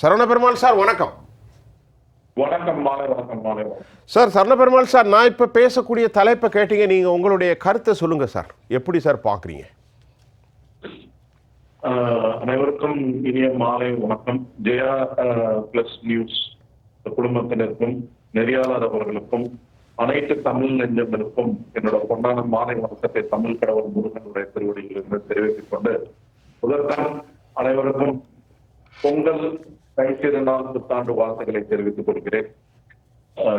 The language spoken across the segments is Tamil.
சரவண பெருமாள் சார் வணக்கம். வணக்கம் மாலை வணக்கம் மாலை. சார் சரவண பெருமாள் சார் நான் இப்போ பேசக்கூடிய தலைப்பை கேட்டீங்க நீங்கள் உங்களுடைய கருத்தை சொல்லுங்கள் சார். எப்படி சார் பார்க்குறீங்க அனைவருக்கும் இனிய மாலை வணக்கம். ஜெயா பிளஸ் நியூஸ் குடும்பத்தினருக்கும் நெறியாளர் அவர்களுக்கும் அனைத்து தமிழ் நெஞ்சங்களுக்கும் என்னோட பொன்னான மாலை வணக்கத்தை தமிழ் கடவுள் முருகனுடைய திருவடியிலிருந்து தெரிவித்துக் கொண்டு முதற்கண் அனைவருக்கும் பொங்கல் கைத்திருநாள் புத்தாண்டு வாழ்த்துக்களை தெரிவித்துக் கொள்கிறேன்.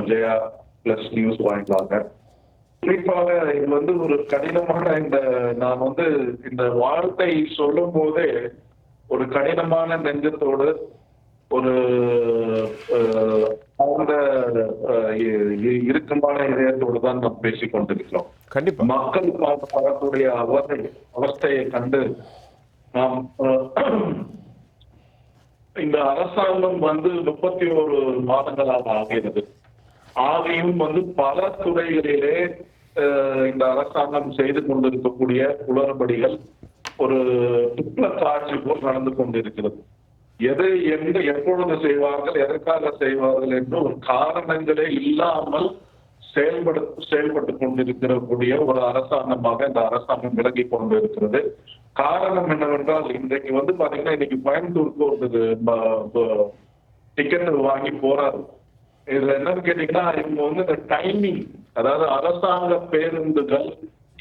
ஜெயா பிளஸ் நியூஸ் வாயிலாக. குறிப்பாக இது வந்து ஒரு கடினமான இந்த நான் வந்து இந்த வார்த்தை சொல்லும் போதே ஒரு கடினமான நெஞ்சத்தோடு ஒரு ஆழ்ந்த இறுக்கமான இதயத்தோடு தான் நாம் பேசிக் கொண்டிருக்கிறோம். கண்டிப்பாக மக்கள் படக்கூடிய அவதை அவஸ்தையை கண்டு நாம் இந்த அரசாங்கம் வந்து முப்பத்தி ஒரு மாதங்களாக ஆகிறது ஆகியும் வந்து பல துறைகளிலே இந்த அரசாங்கம் செய்து கொண்டிருக்கக்கூடிய குளறுபடிகள் ஒரு துக்ளக் ஆட்சி போல் நடந்து கொண்டிருக்கிறது. எதை எங்க எப்பொழுது செய்வார்கள் எதற்காக செய்வார்கள் என்று ஒரு காரணங்களே இல்லாமல் செயல்பட செயல்பட்டு கொண்டிருக்கிறக்கூடிய ஒரு அரசாங்கமாக இந்த அரசாங்கம் விலகி கொண்டு இருக்கிறது காரணம் என்னவென்றால் இன்றைக்கு வந்து பாத்தீங்கன்னா இன்னைக்கு கோயம்புத்தூருக்கு ஒரு டிக்கெட் வாங்கி போறாரு. இதுல என்னன்னு கேட்டீங்கன்னா இவங்க வந்து இந்த டைமிங் அதாவது அரசாங்க பேருந்துகள்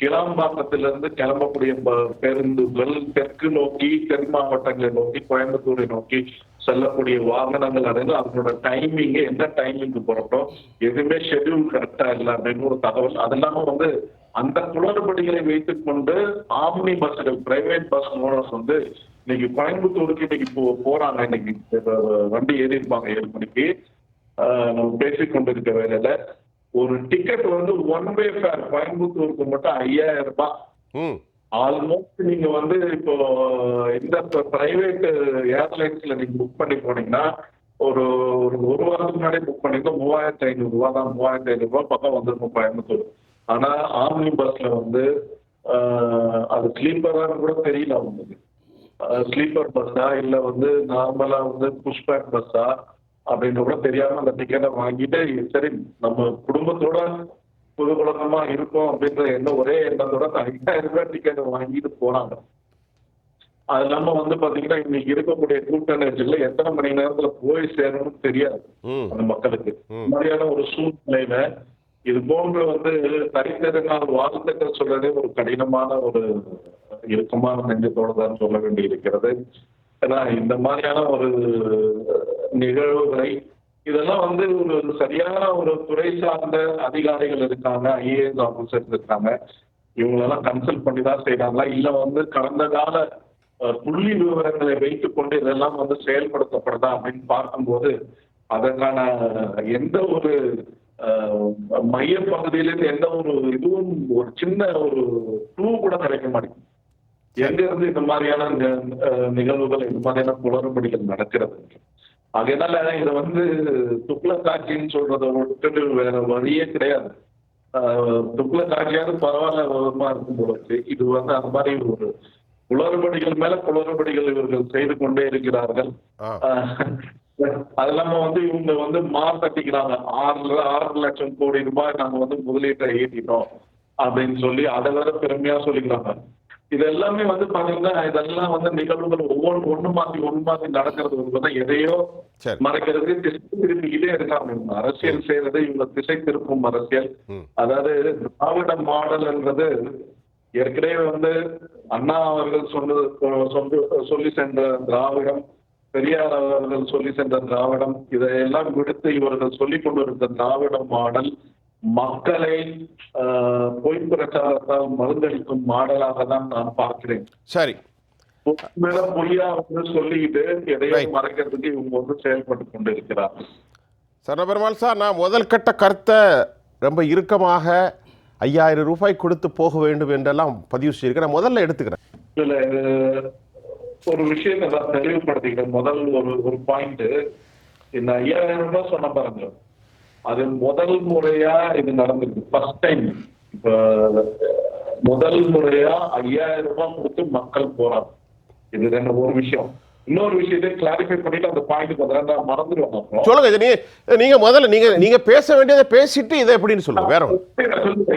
கிளாம்பாக்கத்திலிருந்து கிளம்பக்கூடிய பேருந்துகள் தெற்கு நோக்கி தென் மாவட்டங்களை நோக்கி கோயம்புத்தூரை நோக்கி செல்லக்கூடிய வாகனங்கள் அடைந்து அதனோட டைமிங் எந்த டைமிங்க்கு புறப்படும் எதுவுமே ஷெட்யூல் கரெக்டா இல்லை அப்படின்னு ஒரு தகவல். அது இல்லாம வந்து அந்த குளறுபடிகளை வைத்துக் கொண்டு ஆம்னி பஸ்கள் பிரைவேட் பஸ் ஓனர்ஸ் வந்து இன்னைக்கு கோயம்புத்தூருக்கு இன்னைக்கு போறாங்க. இன்னைக்கு வண்டி ஏறி இருப்பாங்க ஏழு மணிக்கு. ஆஹ், வேலையில. ஒரு டிக்கெட் வந்து ஒன் வே ஃபேர் கோயம்புத்தூருக்கு மட்டும் ஐயாயிரம் ரூபாய். ஆல்மோஸ்ட் நீங்க வந்து இப்போ இந்த பிரைவேட் ஏர்லைன்ஸ்ல நீங்க புக் பண்ணி போனீங்கன்னா ஒரு ஒரு ஒரு வாரத்துக்கு முன்னாடி புக் பண்ணிருந்தோம் மூவாயிரத்தி ஐநூறு ரூபா தான் மூவாயிரத்தி ஐநூறு ரூபாய் பக்கம் வந்திருக்கும் கோயம்புத்தூர். ஆனா ஆம்னி பஸ்ல வந்து அது ஸ்லீப்பரான்னு கூட தெரியல அவங்களுக்கு. ஸ்லீப்பர் பஸ்ஸா இல்ல வந்து நார்மலா வந்து புஷ்பேக் பஸ்ஸா அப்படின்னு கூட தெரியாம அந்த டிக்கெட்டை வாங்கிட்டு சரி நம்ம குடும்பத்தோட புது குழந்தைமா இருக்கும் அப்படின்ற எண்ணம் ஒரே எண்ணத்தோட ஐயாயிரம் ரூபாய் டிக்கெட் வாங்கிட்டு போறாங்க அது இல்லாம வந்து பாத்தீங்கன்னா இன்னைக்கு இருக்கக்கூடிய கூட்ட நெரிசல்ல எத்தனை மணி நேரத்துல போய் சேரணும்னு தெரியாது. அந்த மக்களுக்கு. மாதிரியான ஒரு சூழ்நிலையில இது போன்ற வந்து தனித்தெருநாள் வாழ்த்துக்கள் சொல்றதே ஒரு கடினமான ஒரு இறுக்கமான நெஞ்சத்தோடு தான் சொல்ல வேண்டி இருக்கிறது ஏன்னா இந்த மாதிரியான ஒரு நிகழ்வுகளை. இதெல்லாம் வந்து ஒரு சரியான ஒரு துறை சார்ந்த அதிகாரிகள் இருக்காங்க ஐஏஎஸ் ஆபீசர்ஸ் இருக்காங்க. இவங்களெல்லாம் கன்சல்ட் பண்ணி தான் செய்யறாங்களா இல்ல வந்து கடந்த கால புள்ளி விவரங்களை வைத்துக் கொண்டு இதெல்லாம் வந்து செயல்படுத்தப்படுதா அப்படின்னு பார்க்கும்போது அதற்கான எந்த ஒரு அஹ், மைய பகுதியிலிருந்து எந்த ஒரு இதுவும் ஒரு சின்ன ஒரு க்ளூ கூட கிடைக்க மாட்டேங்குது. எங்க இருந்து இந்த மாதிரியான அஹ், நிகழ்வுகள் இந்த மாதிரியான குளறுபடிகள் நடக்கிறது? அதனால இதை வந்து துக்ளக் ஆட்சின்னு சொல்றதை விட்டுட்டு வேற வழியே கிடையாது. துக்ளக் ஆட்சியாவது பரவாயில்ல விதமா இருக்கும் போல இது வந்து அந்த மாதிரி ஒரு குளறுபடிகள் மேல குளறுபடிகள் இவர்கள் செய்து கொண்டே இருக்கிறார்கள். அது இல்லாம வந்து இவங்க வந்து மார் தட்டிக்கிறாங்க ஆறு ஆறு லட்சம் கோடி ரூபாய் நாங்க வந்து முதலீட்டை ஈட்டிட்டோம் அப்படின்னு சொல்லி அதை வேற பெருமையா சொல்லிக்கிறாங்க. இது எல்லாமே வந்து பாத்தீங்கன்னா இதெல்லாம் வந்து நிகழ்வுகள் ஒவ்வொன்று ஒண்ணு மாத்தி ஒண்ணு மாத்தி நடக்கிறது வந்து எதையோ சரி. மறைக்கிறதுக்கு திசை திருப்பிக்கிட்டே இருக்காங்க இவங்க அரசியல் செய்யறது இவங்க திசை திருப்பும் அரசியல். அதாவது திராவிட மாடல்ன்றது ஏற்கனவே வந்து அண்ணா அவர்கள் சொன்னது சொல்லி சென்ற திராவிடம் பெரியார் அவர்கள் சொல்லி சென்ற திராவிடம் இதையெல்லாம் விடுத்து இவர்கள் சொல்லிக் கொண்டிருந்த திராவிட மாடல் மக்களை பொய் பிரச்சாரத்தால் மருந்தளிக்கும் மாடலாக தான் நான் பார்க்கிறேன். சரி. மேல பொய்யா வந்து சொல்லிட்டு எதையோ. மறைக்கிறதுக்கு இவங்க வந்து செயல்பட்டு கொண்டிருக்கிறார்கள் சரவண பெருமாள் சார் நான் முதல் கட்ட கருத்தை ரொம்ப இறுக்கமாக ஐயாயிரம் ரூபாய் கொடுத்து போக வேண்டும் என்றெல்லாம் பதிவு செய்திருக்கேன் நான் முதல்ல எடுத்துக்கிறேன். இதுல ஒரு விஷயம் நான் தெளிவுபடுத்திக்கிறேன். முதல் ஒரு ஒரு பாயிண்ட் இந்த ஐயாயிரம் ரூபாய் சொன்ன பாருங்க. அது முதல் முறையா இது நடந்திருக்கு. ஃபர்ஸ்ட் டைம் இப்ப முதல் முறையா ஐயாயிரம் ரூபாய் கொடுத்து மக்கள் போறாங்க இது ரெண்டு ஒரு விஷயம். இன்னொரு விஷயத்தை கிளாரிஃபை பண்ணிட்டு அந்த பாயிண்ட் மறந்துடுவேன் அப்புறம். சொல்லுங்க இது நீங்க நீங்க முதல்ல நீங்க நீங்க பேச வேண்டியதை பேசிட்டு இதை எப்படின்னு சொல்லுங்க வேற.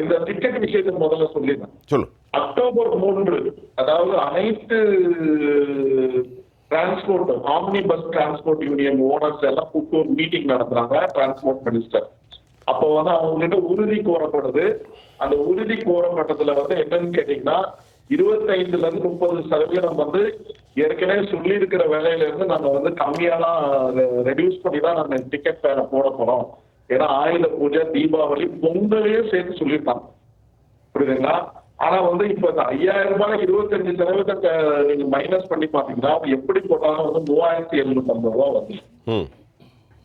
இந்த டிக்கெட் விஷயத்தை முதல்ல சொல்லிடுறேன். சொல்லு. அக்டோபர் மூன்று அதாவது அனைத்து transport omni bus transport union owners எல்லாம் கூப்பிட்டு ஒரு மீட்டிங் நடத்துறாங்க டிரான்ஸ்போர்ட் மினிஸ்டர் அப்போ வந்து அவங்ககிட்ட உறுதி கோரப்படுது. அந்த உறுதி கோரப்பட்டதுல வந்து என்னன்னு கேட்டீங்கன்னா இருபத்தைந்துல இருந்து முப்பது சதவீதம் வந்து ஏற்கனவே சொல்லி இருக்கிற வேலையில இருந்து நாங்க வந்து கம்மியாலாம் ரெடியூஸ் பண்ணி தான் நாங்க டிக்கெட் பேர போட போறோம். ஏன்னா ஆயுத பூஜை தீபாவளி பொங்கலையும் சேர்த்து சொல்லியிருக்காங்க புரியுதுங்களா? ஆனா வந்து இப்ப இந்த ஐயாயிரம் ரூபாய் இருபத்தஞ்சு சதவீதம் க- நீங்க மைனஸ் பண்ணி பாத்தீங்கன்னா எப்படி போட்டாலும் வந்து மூவாயிரத்தி எழுநூத்தி ஐம்பது ரூபா வந்து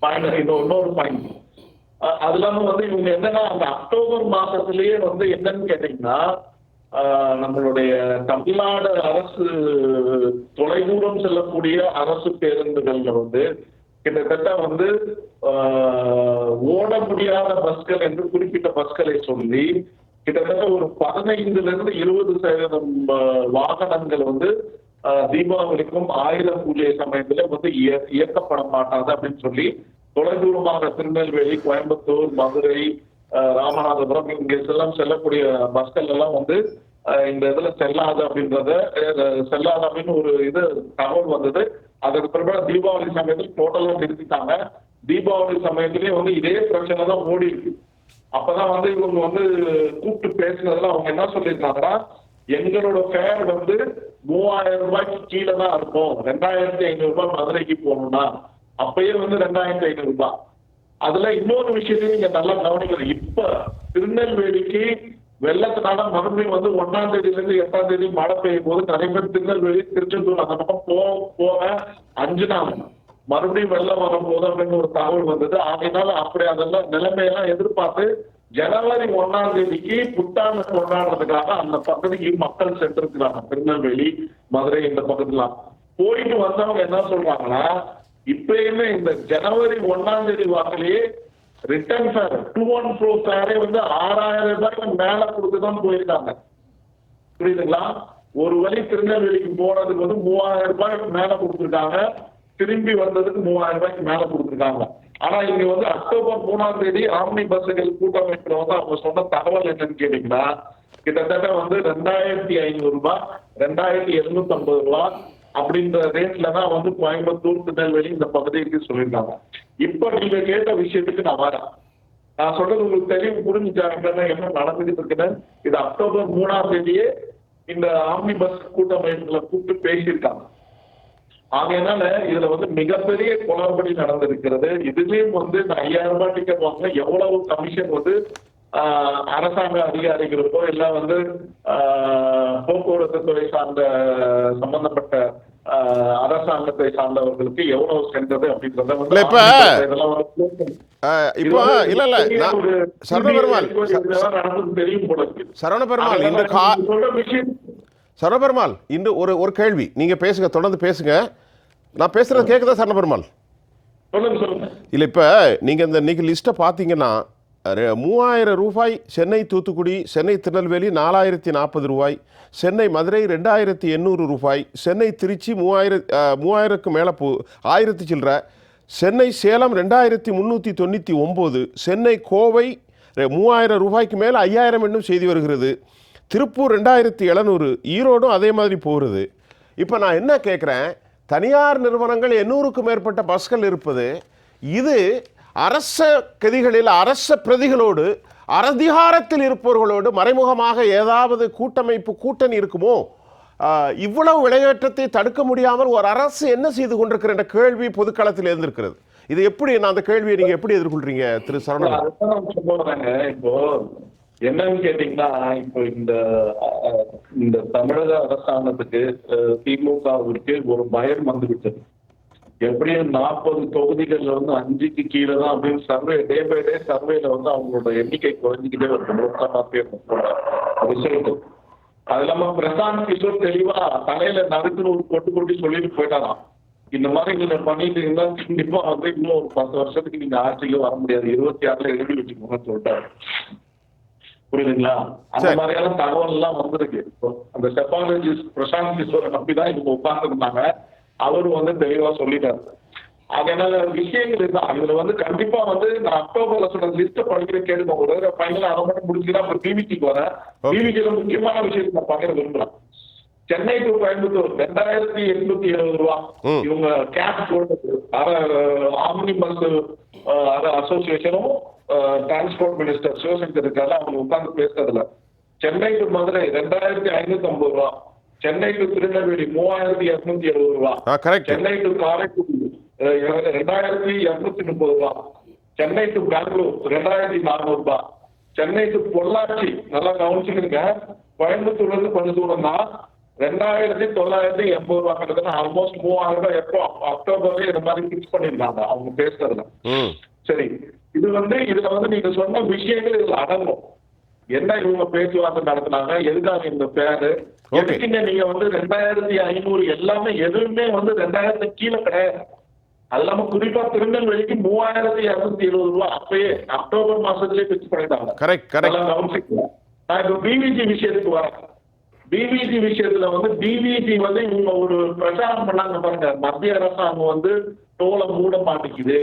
பாயிண்ட் இன்னொரு இன்னொரு பாயிண்ட் அது இல்லாம வந்து இவங்க என்னன்னா அந்த அக்டோபர் மாசத்திலேயே வந்து என்னன்னு கேட்டீங்கன்னா நம்மளுடைய தமிழ்நாடு அரசு தொலைதூரம் செல்லக்கூடிய அரசு பேருந்துகள்ல வந்து கிட்டத்தட்ட வந்து ஓட முடியாத பஸ்கள் என்று குறிப்பிட்ட பஸ்களை சொல்லி கிட்டத்தட்ட ஒரு பதினைந்துல இருந்து இருபது சதவீதம் வாகனங்கள் வந்து ஆஹ், தீபாவளிக்கும் ஆயுத பூஜை சமயத்துல வந்து இய- இயக்கப்பட மாட்டாது அப்படின்னு சொல்லி தொலைதூரமாக திருநெல்வேலி கோயம்புத்தூர் மதுரை ராமநாதபுரம் இங்க எல்லாம் செல்லக்கூடிய பஸ்கள் எல்லாம் வந்து ஆஹ், இந்த இதுல செல்லாது அப்படின்றத செல்லாது அப்படின்னு ஒரு இது தகவல் வந்தது. அதற்கு பிறகு தீபாவளி சமயத்தில் டோட்டலா நிறுத்திட்டாங்க. தீபாவளி சமயத்திலேயே வந்து இதே பிரச்சனை தான் ஓடி இருக்கு அப்பதான் வந்து இவங்க வந்து கூப்பிட்டு பேசுனதுல அவங்க என்ன சொல்லியிருக்காங்கன்னா எங்களோட ஃபேர் வந்து மூவாயிரம் ரூபாய்க்கு கீழே தான் இருக்கும். ரெண்டாயிரத்தி ஐநூறு ரூபாய் மதுரைக்கு போகணும்னா அப்பயே வந்து ரெண்டாயிரத்தி ஐநூறு ரூபாய். அதுல இன்னொரு விஷயத்தையும் நீங்க நல்லா கவனிக்கணும். இப்ப திருநெல்வேலிக்கு வெள்ளத்தினால மறுபடியும் வந்து ஒன்னாம் தேதியில இருந்து எட்டாம் தேதி மழை பெய்யும் போது நிறைய பேர் திருநெல்வேலி திருச்செந்தூர் அந்த பக்கம் போக போக அஞ்சு நாள். மறுபடியும் வெள்ளம் வரும்போது அப்படின்னு ஒரு தகவல் வந்தது. ஆகையினால அப்படி அதெல்லாம் நிலைமையெல்லாம் எதிர்பார்த்து ஜனவரி ஒன்னாம் தேதிக்கு புத்தாண்டு கொண்டாடுறதுக்காக அந்த பகுதிக்கு மக்கள் சென்றிருக்கிறாங்க. திருநெல்வேலி மதுரை இந்த பக்கத்துலாம் போயிட்டு வந்தவங்க என்ன சொல்றாங்கன்னா இப்பயுமே இந்த ஜனவரி ஒன்னாம் தேதி வாக்கிலேயே return fare two one bro ஃபேரே வந்து ஆறாயிரம் ரூபாய்க்கு மேல கொடுத்துதான் போயிருக்காங்க. புரியுதுங்களா? ஒரு வழி திருநெல்வேலிக்கு போனதுக்கு வந்து மூவாயிரம் ரூபாய்க்கு மேல கொடுத்துருக்காங்க. திரும்பி வந்ததுக்கு மூவாயிரம் ரூபாய்க்கு மேல கொடுத்துருக்காங்க. ஆனா இங்க வந்து அக்டோபர் மூணாம் தேதி ஆம்னி பஸ்ஸுகள் கூட்டமைப்புல வந்து அவங்க சொன்ன தகவல் என்னன்னு கேட்டீங்கன்னா கிட்டத்தட்ட வந்து ரெண்டாயிரத்தி ஐநூறு ரூபாய் ரெண்டாயிரத்தி எழுநூத்தி ஐம்பது ரூபாய் அப்படின்ற ரேட்ல தான் வந்து கோயம்புத்தூர் திருநெல்வேலி இந்த பகுதிக்கு சொல்லியிருக்காங்க. இப்ப நீங்க கேட்ட விஷயத்துக்கு நான் வரேன். நான் சொல்றது உங்களுக்கு தெரியும் புரிஞ்சுட்டாங்க என்ன நடந்துகிட்டு இருக்குன்னு. இது அக்டோபர் மூணாம் தேதியே இந்த ஆம்னி பஸ் கூட்டமைப்புல கூப்பிட்டு பேசியிருக்காங்க. ஆகையினால இதுல வந்து மிகப்பெரிய குளறுபடி நடந்திருக்கிறது. இதுலயும் வந்து இந்த ஐயாயிரம் ரூபாய் டிக்கெட் வாங்க எவ்வளவு கமிஷன் வந்து அரசாங்க அதிகாரிகளுக்கோ இல்ல வந்து போக்குவரத்து துறை சார்ந்த சம்பந்தப்பட்ட அரசாங்கத்தை சார்ந்தவர்களுக்கு எவ்வளவு சென்றது அப்படின்றத வந்து இப்ப- இதெல்லாம் இப்போ இல்ல இல்ல சரவண பெருமாள் சரவண பெருமாள் அதனால கா நீங்க சொல்ற விஷயம் சரவண பெருமாள் இன்று ஒரு ஒரு கேள்வி. நீங்க பேசுங்க தொடர்ந்து பேசுங்க. நான் பேசுறது கேட்குதா சரவண பெருமாள் சொல்லுங்க சொல்லுங்க. இல்லை இப்போ நீங்கள் இந்த இன்னைக்கு லிஸ்ட்டை பார்த்தீங்கன்னா மூவாயிரம் ரூபாய் சென்னை தூத்துக்குடி சென்னை திருநெல்வேலி நாலாயிரத்தி நாற்பது ரூபாய் சென்னை மதுரை ரெண்டாயிரத்தி எண்ணூறு ரூபாய் சென்னை திருச்சி மூவாயிரம் மூவாயிரத்துக்கு மேலே போ ஆயிரத்தி சில்லற சென்னை சேலம் ரெண்டாயிரத்தி முந்நூற்றி தொண்ணூற்றி ஒம்பது சென்னை கோவை மூவாயிரம் ரூபாய்க்கு மேலே ஐயாயிரம் என்னும் செய்தி வருகிறது. திருப்பூர் ரெண்டாயிரத்தி எழுநூறு ஈரோடும் அதே மாதிரி போகிறது இப்போ நான் என்ன கேட்குறேன் தனியார் நிறுவனங்கள் எண்ணூறுக்கும் மேற்பட்ட பஸ்கள் இருப்பது. இது அரச கதிகளில் அரச பிரதிகளோடு அதிகாரத்தில் இருப்பவர்களோடு மறைமுகமாக ஏதாவது கூட்டமைப்பு கூட்டணி இருக்குமோ? இவ்வளவு விளையாட்டத்தை தடுக்க முடியாமல் ஒரு அரசு என்ன செய்து கொண்டிருக்கிற என்ற கேள்வி பொதுக்களத்தில் இருந்திருக்கிறது இது எப்படி நான் அந்த கேள்வியை நீங்க எப்படி எதிர்கொள்றீங்க திரு சரவணன்? இப்போ என்னன்னு கேட்டீங்கன்னா இப்போ இந்த இந்த தமிழக அரசாங்கத்துக்கு திமுகவிற்கு ஒரு பயம் வந்துவிட்டது. எப்படியும் நாற்பது தொகுதிகள்ல வந்து அஞ்சுக்கு கீழே தான் அப்படின்னு சர்வே டே பை டே சர்வேல வந்து அவங்களோட எண்ணிக்கை குறைஞ்சிக்கிட்டே வருது. ரிசல்ட் அது இல்லாம பிரசாந்த் கிஷோர் தெளிவா தலையில நறுக்குன்னு ஒரு கொட்டு கொட்டி சொல்லிட்டு போயிட்டாராம். இந்த மாதிரி நீங்க பண்ணிட்டு இருந்தா கண்டிப்பா வந்து இன்னும் ஒரு பத்து வருஷத்துக்கு நீங்க ஆட்சிக்கு வர முடியாது. இருபத்தி ஆறுல எழுதி வச்சுக்கோங்கன்னு சொல்லிட்டாரு. புரியுதுங்களா? அந்த. மாதிரியான தகவல் எல்லாம் வந்திருக்கு அந்த செப்பாலஜிஸ்ட் பிரசாந்த் கிஷோரை நம்பி தான் இவங்க உட்கார்ந்துருந்தாங்க. அவர் வந்து தெளிவா சொல்லிட்டாரு. அதனால விஷயங்கள் இதுதான். இதுல வந்து கண்டிப்பா வந்து நான் அக்டோபர்ல சொன்ன லிஸ்ட் படிக்கிற கேளுங்க. ஒரு ஃபைனல் அதை மட்டும் முடிச்சுதான் அப்புறம் பிவிக்கு வரேன். பிவிக்கில முக்கியமான விஷயத்தை நான் பார்க்க விரும்புறேன். சென்னை டு கோயம்புத்தூர் ரெண்டாயிரத்தி எட்நூத்தி எழுபது ரூபா. இவங்க கேப் போடுறது ஆம்னி பஸ் அசோசியேஷனும் டிரான்ஸ்போர்ட் மினிஸ்டர் சிவசங்கர் இருக்காரு அவங்க உட்கார்ந்து பேசுறதுல. சென்னை டு மதுரை ரெண்டாயிரத்தி ஐநூத்தி ஐம்பது ரூபா. சென்னை டு திருநெல்வேலி மூவாயிரத்தி இருநூத்தி எழுபது ரூபா. சென்னை டு காரைக்குடி ரெண்டாயிரத்தி இருநூத்தி முப்பது ரூபா. சென்னை டு பெங்களூர் ரெண்டாயிரத்தி நானூறு ரூபாய் சென்னை டு பொள்ளாச்சி நல்லா கவனிச்சுருங்க கோயம்புத்தூர்ல இருந்து கொஞ்சம் தூரம் தான். ரெண்டாயிரத்தி தொள்ளாயிரத்தி எண்பது ரூபா கிட்டத்தட்ட ஆல்மோஸ்ட் மூவாயிரம் ரூபாய் எப்போ? அக்டோபர்ல இந்த மாதிரி பிக்ஸ் பண்ணிருக்காங்க அவங்க பேசுறதுல. சரி. இது வந்து இதுல வந்து நீங்க சொன்ன விஷயங்கள் இதுல அடங்கும். என்ன இவங்க பேச்சுவார்த்தை நடத்துனாங்க எதுக்காக இந்த பேரு. எதுக்குங்க நீங்க வந்து ரெண்டாயிரத்தி ஐநூறு எல்லாமே எதுவுமே வந்து ரெண்டாயிரத்தி கீழே கிடையாது. அது இல்லாம குறிப்பா திருநெல்வேலிக்கு மூவாயிரத்தி இருநூத்தி எழுபது ரூபாய் அப்பயே அக்டோபர் மாசத்துலயே பிக்ஸ் பண்ணிட்டாங்க. கரெக்ட். நான் இப்ப பிவிஜி விஷயத்துக்கு வரேன். பிவிஜி விஷயத்துல வந்து பிவிஜி வந்து இவங்க ஒரு பிரச்சாரம் பண்ணாங்க பாருங்க. மத்திய அரசாங்கம் வந்து டோலை மூட மாட்டேங்குது.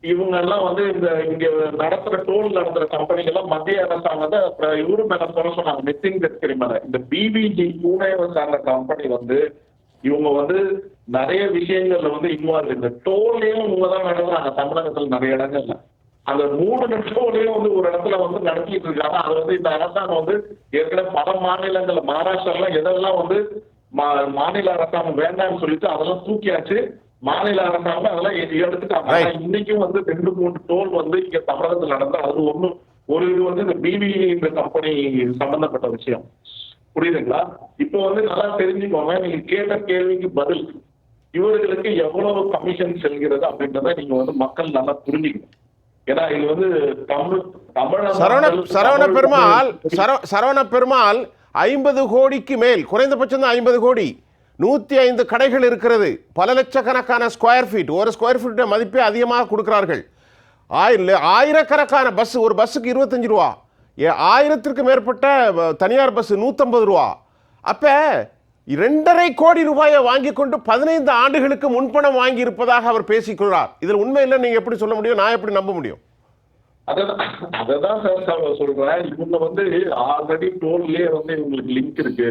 இவங்க எல்லாம் வந்து இந்த இங்க நடத்துற டோல் நடத்துற கம்பெனிகள் எல்லாம் மத்திய அரசாங்கத்தை அப்புறம் இவரு மேல சொல்ல சொன்னாங்க. நிதின் கட்கரி மேல. இந்த பிபிஜி பூனேவை சார்ந்த கம்பெனி வந்து இவங்க வந்து நிறைய விஷயங்கள்ல வந்து இன்வால்வ் இந்த டோல்லையும் இவங்க தான் நடத்துறாங்க. தமிழகத்துல நிறைய இடங்கள்ல. அந்த மூணு டோலையும் வந்து ஒரு இடத்துல வந்து நடத்திட்டு இருக்காங்க. அது வந்து இந்த அரசாங்கம் வந்து ஏற்கனவே பல மாநிலங்கள்ல மகாராஷ்டிரால எதெல்லாம் வந்து மா- மாநில அரசாங்கம் வேண்டாம்னு சொல்லிட்டு அதெல்லாம் தூக்கியாச்சு. மாநில அரசாங்கம் அதெல்லாம் எடுத்துட்டாங்க. இன்னைக்கும் வந்து ரெண்டு மூணு டோல் வந்து இங்க தமிழகத்துல நடந்தா அது ஒண்ணு ஒரு இது வந்து இந்த இந்த கம்பெனி சம்பந்தப்பட்ட விஷயம். புரியுதுங்களா? இப்போ வந்து நல்லா தெரிஞ்சுக்கோங்க நீங்க கேட்ட கேள்விக்கு பதில் இவர்களுக்கு எவ்வளவு கமிஷன் செல்கிறது அப்படின்றத நீங்க வந்து மக்கள் நல்லா புரிஞ்சுக்கணும். ஏன்னா இது வந்து தமிழ் தமிழ சரவண சரவண பெருமாள் சரவண பெருமாள் ஐம்பது கோடிக்கு மேல் குறைந்தபட்சம் தான் ஐம்பது கோடி. நூற்றி ஐந்து கடைகள் இருக்கிறது. பல லட்சக்கணக்கான ஸ்கொயர் ஃபீட் ஒரு ஸ்கொயர் ஃபீட் மதிப்பே அதிகமாக கொடுக்குறார்கள். ஆயிரம் ஆயிரக்கணக்கான பஸ் ஒரு பஸ்ஸுக்கு இருபத்தஞ்சு ரூபா. ஏ ஆயிரத்திற்கு மேற்பட்ட தனியார் பஸ் நூற்றம்பது ரூபா. அப்போ இரண்டரை கோடி ரூபாயை வாங்கி கொண்டு பதினைந்து ஆண்டுகளுக்கு முன்பணம் வாங்கி இருப்பதாக அவர் பேசிக்கொள்கிறார் இதில் உண்மை இல்லை நீங்கள் எப்படி சொல்ல முடியும்? நான் எப்படி நம்ப முடியும்? அதான் சார் சொல்றேன். இவங்க வந்து ஆல்ரெடி டோல்லே வந்து இவங்களுக்கு லிங்க் இருக்கு.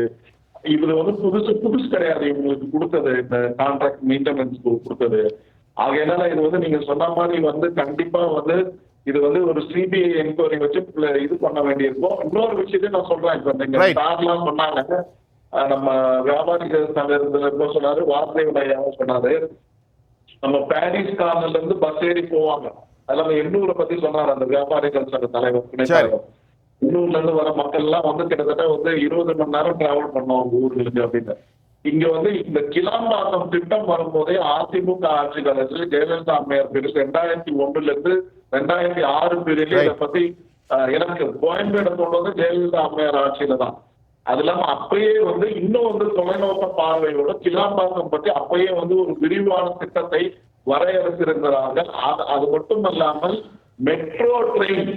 இது வந்து புதுசு புதுசு கிடையாது. இவங்களுக்கு கொடுத்தது இந்த கான்ட்ராக்ட் மெயின்டெனன்ஸ் கொடுத்தது. ஆகையினால இது வந்து நீங்க சொன்ன மாதிரி வந்து கண்டிப்பா வந்து இது வந்து ஒரு சிபிஐ என்கொயரி வச்சு இது பண்ண வேண்டியிருக்கும். இன்னொரு விஷயத்தையும் நான் சொல்றேன். இப்ப நீங்க. சார்லாம் சொன்னாங்க. நம்ம வியாபாரிகள் சங்கத்துல சொன்னாரு. வார்த்தையுடையாவும் சொன்னாரு. நம்ம பாரிஸ் கார்னர்ல இருந்து பஸ் ஏறி போவாங்க. அதெல்லாம் எண்ணூரை பத்தி சொன்னார் அந்த வியாபாரிகள் சங்க தலைவர் இருந்து வர மக்கள் எல்லாம் வந்து கிட்டத்தட்ட வந்து இருபது மணி நேரம் டிராவல் பண்ணோம் அவங்க ஊர்களுக்கு அப்படின்னு இங்க வந்து இந்த கிளாம்பாக்கம் திட்டம் வரும்போதே அதிமுக ஆட்சி காலத்துல ஜெயலலிதா அம்மையார் பீரியட் ரெண்டாயிரத்தி ஒண்ணுல இருந்து ரெண்டாயிரத்தி ஆறு பீரியட்ல இதை. பத்தி எனக்கு கோயம்பேடு கொண்டு வந்து ஜெயலலிதா அம்மையார் ஆட்சியில தான். அது இல்லாம அப்பயே வந்து இன்னும் வந்து தொலைநோக்க பார்வையோட கிளாம்பாக்கம் பத்தி அப்பயே வந்து ஒரு விரிவான திட்டத்தை வரையறுத்திருக்கிறார்கள். அது- அது மட்டுமல்லாமல் மெட்ரோ ட்ரெயின்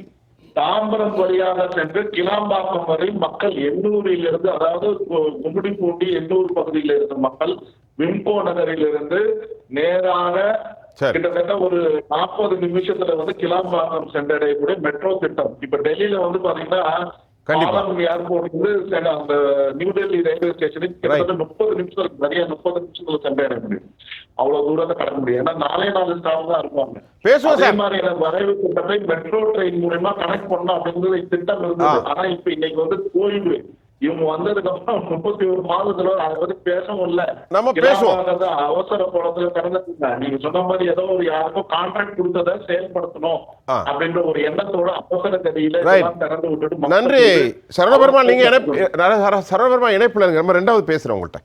தாம்பரம் வழியாக சென்று கிளாம்பாக்கம் வரை மக்கள் எண்ணூரில் இருந்து அதாவது கு- கும்மிடிப்பூண்டி எண்ணூர் பகுதியில் இருந்த மக்கள் விம்கோ நகரில் இருந்து நேராக. கிட்டத்தட்ட ஒரு நாற்பது நிமிஷத்துல வந்து கிளாம்பாக்கம் சென்றடையக்கூடிய மெட்ரோ திட்டம் இப்ப டெல்லியில வந்து பாத்தீங்கன்னா கண்டிப்பா. ஏர்போர்ட் வந்து அந்த நியூ டெல்லி ரயில்வே ஸ்டேஷனுக்கு கிட்டத்தட்ட முப்பது நிமிஷம் நிறைய முப்பது நிமிஷத்துல சென்றடைய முடியும். அவ்வளவு தூரத்தை கடக்க முடியும். ஏன்னா நாலே நாலு ஸ்டாப் தான் இருப்பாங்க. பேசுவோம் சார். மாதிரியான வரைவு திட்டத்தை மெட்ரோ ட்ரெயின் மூலமா கனெக்ட் பண்ணணும் அப்படிங்கிறது திட்டம் இருந்தது. ஆனா இப்ப இன்னைக்கு வந்து கோயில் இவங்க வந்ததுக்கு அப்புறம் முப்பத்தி ஒரு மாதத்துல அதை பத்தி பேசவும் இல்ல. நம்ம பேசுவோம். அவசர குளத்துல கடந்துட்டு நீங்க சொன்ன மாதிரி ஏதோ ஒரு யாருக்கோ கான்ட்ராக்ட் கொடுத்ததை செயல்படுத்தணும். அப்படின்ற ஒரு எண்ணத்தோட அவசர கதியில திறந்து விட்டுட்டு நன்றி. வந்து சரவணபெருமாள் நீங்கள் இணைப்பு சரவணபெருமாள் இணைப்பில் நம்ம ரெண்டாவது பேசுகிறேன் உங்கள்கிட்ட